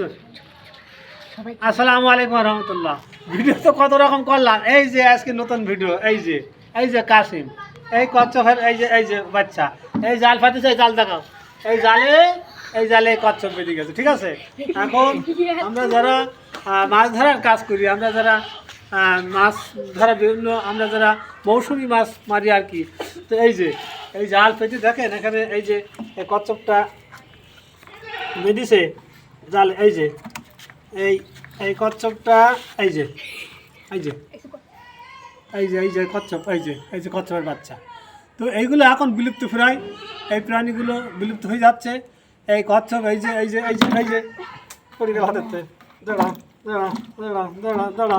হুজুর। আসসালামু আলাইকুম রহমতুল্লাহ। ভিডিও তো কত রকম করলাম। এই যে আজকে নতুন ভিডিও, এই যে এই যে কাসিম, এই কচ্ছপের, এই যে এই যে বাচ্চা, এই জাল এই জাল দেখাও। এই জালে এই জালে কচ্ছপ গেছে, ঠিক আছে? এখন আমরা যারা মাছ ধরার কাজ করি, আমরা যারা মাছ ধরা বিভিন্ন, আমরা যারা মৌসুমি মাছ মারি আর কি, তো এই যে, এই জাল পেতে দেখেন, এখানে এই যে কচ্ছপটা বেরিয়েছে জাল এই যে এই এই কচ্ছপটা এই যে এই যে এই যে এই যে কচ্ছপ এই যে এই যে কচ্ছপের বাচ্চা তো এইগুলো এখন বিলুপ্ত প্রায় এই প্রাণীগুলো বিলুপ্ত হয়ে যাচ্ছে এই কচ্ছপ এই যে এই যে এই যে এই যে পরিকে হাতেতে দাঁড়া দাঁড়া দাঁড়া দাঁড়া দাঁড়া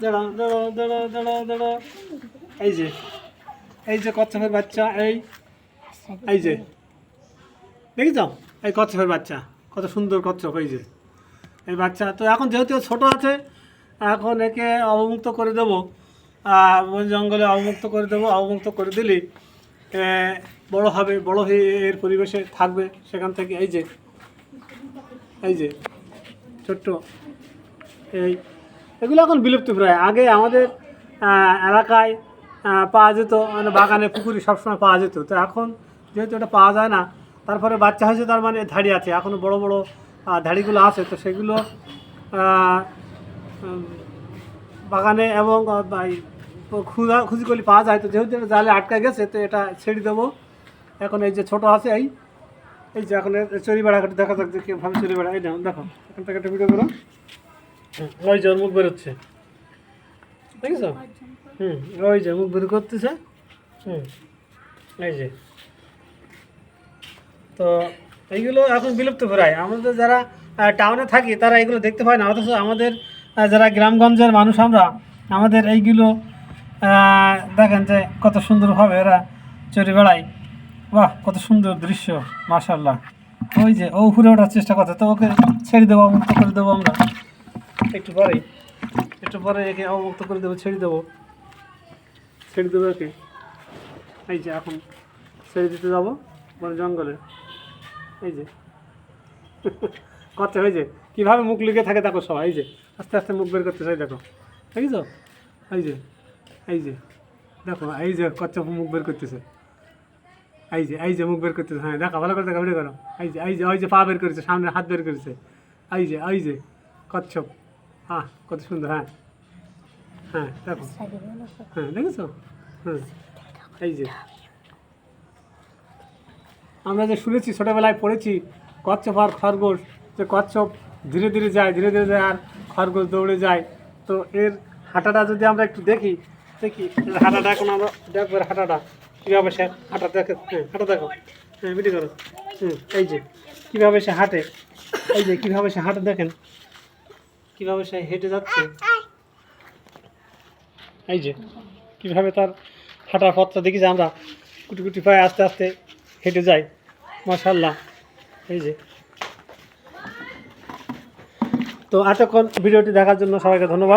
দাঁড়া দাঁড়া দাঁড়া দাঁড়া দাঁড়া এই যে এই যে কচ্ছপের বাচ্চা এই এই যে দেখি তো এই কচ্ছপের বাচ্চা কত সুন্দর কচ্ছপ, এই যে। এই বাচ্চা, তো এখন যেহেতু ছোট আছে, এখন একে অবমুক্ত করে দেবো। বন জঙ্গলে অবমুক্ত করে দেবো, অবমুক্ত করে দিলে বড় হবে, বড় হয়ে এর পরিবেশে থাকবে সেখান থেকে। এই যে এই যে, ছোট্ট, এই, এগুলো এখন বিলুপ্ত প্রায়। আগে আমাদের এলাকায় পাওয়া যেত মানে বাগানে, পুকুরে সবসময় পাওয়া যেত। তো এখন যেহেতু এটা পাওয়া যায় না তারপরে বাচ্চা হয়েছে তার মানে ধাড়ি আছে। এখনও বড় বড় ধাড়িগুলো আছে। তো সেগুলো বাগানে এবং খুঁজা খুঁজি করলে পাওয়া যায়। তো যেহেতু জালে আটকা গেছে তো এটা ছেড়ে দেবো। এখন এই যে ছোট আছে এই এই যে এখন এর চড়ি বেড়াঘাটে দেখা যাক যে কীভাবে চড়ি বেড়া। এই দেখো দেখো এখান থেকে একটা ভিডিও করো। ওই যে মুখ বেরোচ্ছে দেখেছ? হুম ওই যে মুখ বের করতেছে। হুম এই যে। তো এইগুলো এখন বিলুপ্ত প্রায়। আমাদের যারা টাউনে থাকি, তারা এগুলো দেখতে পায় না। অথচ আমাদের যারা গ্রামগঞ্জের মানুষ আমরা, আমাদের এইগুলো দেখেন যে কত সুন্দরভাবে এরা চড়ে বেড়ায়। বাহ, কত সুন্দর দৃশ্য মাশাল্লাহ ওই যে, ও ঘুরে ওঠার চেষ্টা করছে। তো ওকে ছেড়ে দেবো মুক্ত করে দেবো আমরা। একটু পরেই একটু পরে একে অবমুক্ত করে দেবো, ছেড়ে দেবো। ছেড়ে দেবো একে। এই যে, এখন ছেড়ে দিতে যাব বন জঙ্গলে। এই যে। কত হয়েছে কীভাবে মুখ লুকিয়ে থাকে দেখো সবাই, এই যে। আস্তে আস্তে মুখ বের করতে চাই, দেখো। দেখেছ? এই যে এই যে। দেখো, এই যে কচ্ছপ মুখ বের করতেছে। এই যে এই যে মুখ বের করতেছে। হ্যাঁ দেখো, ভালো করে দেখো ভিডিও করো। এই যে এই যে, ওই যে পা বের করেছে, সামনে হাত বের করেছে। এই যে এই যে, কচ্ছপ। হ্যাঁ কত সুন্দর হ্যাঁ। হ্যাঁ দেখো। হ্যাঁ দেখেছ? হ্যাঁ এই যে। আমরা যে শুনেছি, ছোটোবেলায় পড়েছি, কচ্ছপ আর খরগোশ, যে কচ্ছপ ধীরে ধীরে যায়, ধীরে ধীরে যায়, আর খরগোশ দৌড়ে যায়। তো এর হাঁটাটা যদি আমরা একটু দেখি দেখি হাঁটাটা এখন আমরা দেখব হাঁটাটা। কীভাবে সে হাঁটা দেখে হ্যাঁ হাঁটা দেখো। হ্যাঁ ভিডিও করো। হুম এই যে, কীভাবে সে হাঁটে, এই যে, কীভাবে সে হাঁটে দেখেন। কীভাবে সে হেঁটে যাচ্ছে। এই যে, কীভাবে তার হাঁটার পথটা দেখি যে আমরা কুটি কুটি পায়ে আস্তে আস্তে হেঁটে যাই মশাল্লাহ এই যে। তো এতক্ষণ ভিডিওটি দেখার জন্য সবাইকে ধন্যবাদ।